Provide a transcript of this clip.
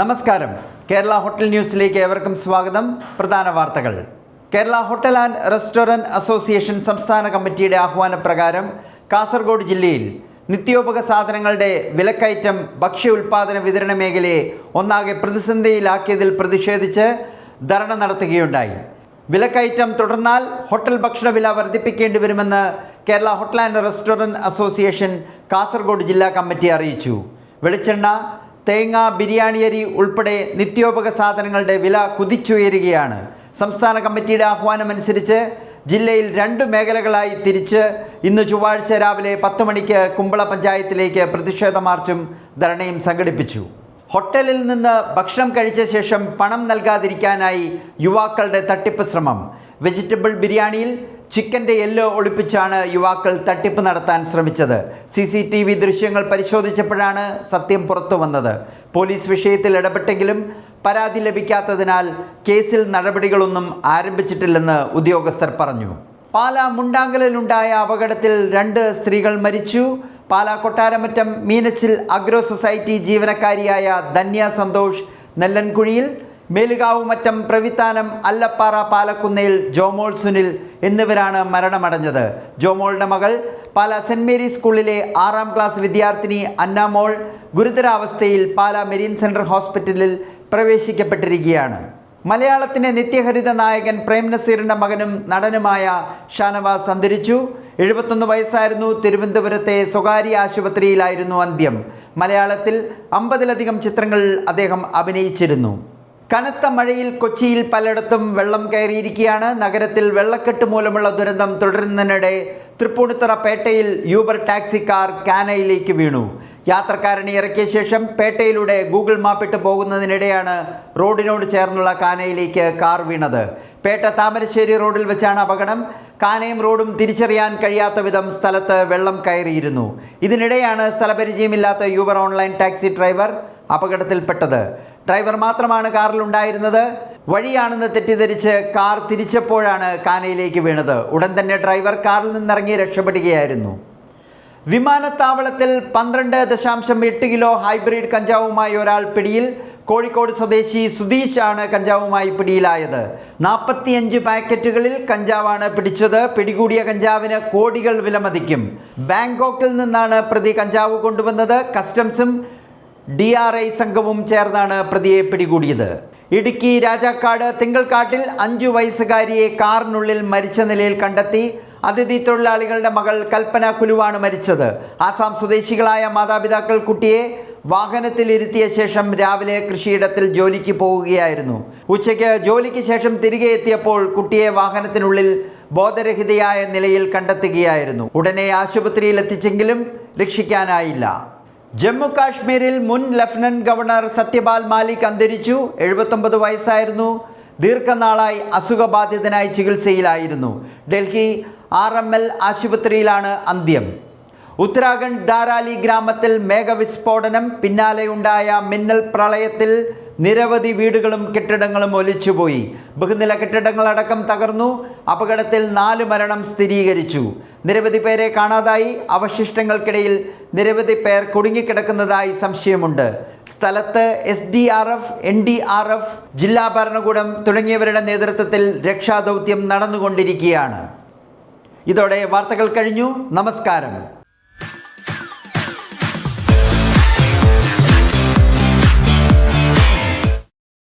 നമസ്കാരം. കേരള ഹോട്ടൽ ന്യൂസിലേക്ക് ഏവർക്കും സ്വാഗതം. പ്രധാന വാർത്തകൾ. Kerala hotel and restaurant association സംസ്ഥാന കമ്മിറ്റിയുടെ ആഹ്വാനപ്രകാരം കാസർഗോഡ് ജില്ലയിൽ നിത്യോപക സാധനങ്ങളുടെ വിലക്കയറ്റം ഭക്ഷ്യ ഉൽപ്പാദന വിതരണ മേഖലയെ ഒന്നാകെ പ്രതിസന്ധിയിലാക്കിയതിൽ പ്രതിഷേധിച്ച് ധർണ നടത്തുകയുണ്ടായി. വിലക്കയറ്റം തുടർന്നാൽ ഹോട്ടൽ ഭക്ഷണ വില വർദ്ധിപ്പിക്കേണ്ടി വരുമെന്ന് Kerala hotel and restaurant association Kasaragod ജില്ലാ കമ്മിറ്റി അറിയിച്ചു. വെളിച്ചെണ്ണ തേങ്ങ ബിരിയാണി അരി ഉൾപ്പെടെ നിത്യോപക സാധനങ്ങളുടെ വില കുതിച്ചുയരുകയാണ്. സംസ്ഥാന കമ്മിറ്റിയുടെ ആഹ്വാനമനുസരിച്ച് ജില്ലയിൽ രണ്ട് മേഖലകളായി തിരിച്ച് ഇന്ന് ചൊവ്വാഴ്ച രാവിലെ പത്ത് മണിക്ക് കുമ്പള പഞ്ചായത്തിലേക്ക് പ്രതിഷേധ മാർച്ചും ധരണയും സംഘടിപ്പിച്ചു. ഹോട്ടലിൽ നിന്ന് ഭക്ഷണം കഴിച്ച ശേഷം പണം നൽകാതിരിക്കാനായി യുവാക്കളുടെ തട്ടിപ്പ് ശ്രമം. വെജിറ്റബിൾ ബിരിയാണിയിൽ ചിക്കന്റെ എല്ല് ഒളിപ്പിച്ചാണ് യുവാക്കൾ തട്ടിപ്പ് നടത്താൻ ശ്രമിച്ചത്. സി സി ടി വി ദൃശ്യങ്ങൾ പരിശോധിച്ചപ്പോഴാണ് സത്യം പുറത്തു വന്നത്. പോലീസ് വിഷയത്തിൽ ഇടപെട്ടെങ്കിലും പരാതി ലഭിക്കാത്തതിനാൽ കേസിൽ നടപടികളൊന്നും ആരംഭിച്ചിട്ടില്ലെന്ന് ഉദ്യോഗസ്ഥർ പറഞ്ഞു. പാലാ മുണ്ടാങ്കലിലുണ്ടായ അപകടത്തിൽ രണ്ട് സ്ത്രീകൾ മരിച്ചു. പാലാ കൊട്ടാരമറ്റം മീനച്ചിൽ അഗ്രോ സൊസൈറ്റി ജീവനക്കാരിയായ ധന്യ സന്തോഷ് നെല്ലൻകുഴിയിൽ മേലുകാവുമറ്റം പ്രവിത്താനം അല്ലപ്പാറ പാലക്കുന്നേൽ ജോമോൾ സുനിൽ എന്നിവരാണ് മരണമടഞ്ഞത്. ജോമോളുടെ മകൾ പാല സെന്റ് മേരീസ് സ്കൂളിലെ ആറാം ക്ലാസ് വിദ്യാർത്ഥിനി അന്നാമോൾ ഗുരുതരാവസ്ഥയിൽ പാല മെരീൻ സെൻട്രൽ ഹോസ്പിറ്റലിൽ പ്രവേശിക്കപ്പെട്ടിരിക്കുകയാണ്. മലയാളത്തിന്റെ നിത്യഹരിത നായകൻ പ്രേം നസീറിന്റെ മകനും നടനുമായ ഷാനവാസ് അന്തരിച്ചു. എഴുപത്തൊന്ന് വയസ്സായിരുന്നു തിരുവനന്തപുരത്തെ സ്വകാര്യ ആശുപത്രിയിലായിരുന്നു അന്ത്യം. മലയാളത്തിൽ അമ്പതിലധികം ചിത്രങ്ങളിൽ അദ്ദേഹം അഭിനയിച്ചിരുന്നു. കനത്ത മഴയിൽ കൊച്ചിയിൽ പലയിടത്തും വെള്ളം കയറിയിരിക്കുകയാണ്. നഗരത്തിൽ വെള്ളക്കെട്ട് മൂലമുള്ള ദുരന്തം തുടരുന്നതിനിടെ തൃപ്പൂണിത്തറ പേട്ടയിൽ യൂബർ ടാക്സി കാർ കാനയിലേക്ക് വീണു. യാത്രക്കാരനെ ഇറക്കിയ ശേഷം പേട്ടയിലൂടെ ഗൂഗിൾ മാപ്പിട്ട് പോകുന്നതിനിടെയാണ് റോഡിനോട് ചേർന്നുള്ള കാനയിലേക്ക് കാർ വീണത്. പേട്ട താമരശ്ശേരി റോഡിൽ വെച്ചാണ് അപകടം. കാനയും റോഡും തിരിച്ചറിയാൻ കഴിയാത്ത വിധം സ്ഥലത്ത് വെള്ളം കയറിയിരുന്നു. ഇതിനിടെയാണ് സ്ഥലപരിചയമില്ലാത്ത യൂബർ ഓൺലൈൻ ടാക്സി ഡ്രൈവർ അപകടത്തിൽപ്പെട്ടത്. ഡ്രൈവർ മാത്രമാണ് കാറിൽ കാറിലുണ്ടായിരുന്നത്. വഴിയാണെന്ന് തെറ്റിദ്ധരിച്ച് കാർ തിരിച്ചപ്പോഴാണ് കാനയിലേക്ക് വീണത്. ഉടൻ തന്നെ ഡ്രൈവർ കാറിൽ നിന്നിറങ്ങി രക്ഷപ്പെടുകയായിരുന്നു. വിമാനത്താവളത്തിൽ പന്ത്രണ്ട് ദശാംശം എട്ട് കിലോ ഹൈബ്രിഡ് കഞ്ചാവുമായി ഒരാൾ പിടിയിൽ കോഴിക്കോട് സ്വദേശി സുധീഷ് ആണ് കഞ്ചാവുമായി പിടിയിലായത്. നാൽപ്പത്തിയഞ്ച് പാക്കറ്റുകളിൽ കഞ്ചാവാണ് പിടിച്ചത്. പിടികൂടിയ കഞ്ചാവിന് കോടികൾ വിലമതിക്കും. ബാങ്കോക്കിൽ നിന്നാണ് പ്രതി കഞ്ചാവ് കൊണ്ടുവന്നത്. കസ്റ്റംസും ഡി ആർ ഐ സംഘവും ചേർന്നാണ് പ്രതിയെ പിടികൂടിയത്. ഇടുക്കി രാജാക്കാട് തിങ്കൾക്കാട്ടിൽ അഞ്ചു വയസ്സുകാരിയെ കാറിനുള്ളിൽ മരിച്ച നിലയിൽ കണ്ടെത്തി അതിഥി തൊഴിലാളികളുടെ മകൾ കൽപ്പന കുലുവാണ് മരിച്ചത്. ആസാം സ്വദേശികളായ മാതാപിതാക്കൾ കുട്ടിയെ വാഹനത്തിൽ വാഹനത്തിലിരുത്തിയ ശേഷം രാവിലെ കൃഷിയിടത്തിൽ ജോലിക്ക് പോവുകയായിരുന്നു. ഉച്ചയ്ക്ക് ജോലിക്ക് ശേഷം തിരികെ എത്തിയപ്പോൾ കുട്ടിയെ വാഹനത്തിനുള്ളിൽ ബോധരഹിതയായ നിലയിൽ കണ്ടെത്തുകയായിരുന്നു. ഉടനെ ആശുപത്രിയിൽ എത്തിച്ചെങ്കിലും രക്ഷിക്കാനായില്ല. ജമ്മു കാശ്മീരിൽ മുൻ ലഫ്റ്റനന്റ് ഗവർണർ സത്യപാൽ മാലിക് അന്തരിച്ചു. എഴുപത്തൊമ്പത് വയസ്സായിരുന്നു. ദീർഘനാളായി അസുഖബാധിതനായി ചികിത്സയിലായിരുന്നു. ഡൽഹി ആർ എം എൽ ആശുപത്രിയിലാണ് അന്ത്യം. ഉത്തരാഖണ്ഡ് ധാരാലി ഗ്രാമത്തിൽ മേഘവിസ്ഫോടനം പിന്നാലെയുണ്ടായ മിന്നൽ പ്രളയത്തിൽ നിരവധി വീടുകളും കെട്ടിടങ്ങളും ഒലിച്ചുപോയി. ബഹുനില കെട്ടിടങ്ങളടക്കം തകർന്നു. അപകടത്തിൽ നാല് മരണം സ്ഥിരീകരിച്ചു. നിരവധി പേരെ കാണാതായി. അവശിഷ്ടങ്ങൾക്കിടയിൽ നിരവധി പേർ കുടുങ്ങിക്കിടക്കുന്നതായി സംശയമുണ്ട്. സ്ഥലത്ത് S D R F N D R F ജില്ലാ ഭരണകൂടം തുടങ്ങിയവരുടെ നേതൃത്വത്തിൽ രക്ഷാദൗത്യം നടന്നുകൊണ്ടിരിക്കുകയാണ്. ഇതോടെ വാർത്തകൾ കഴിഞ്ഞു. നമസ്കാരം.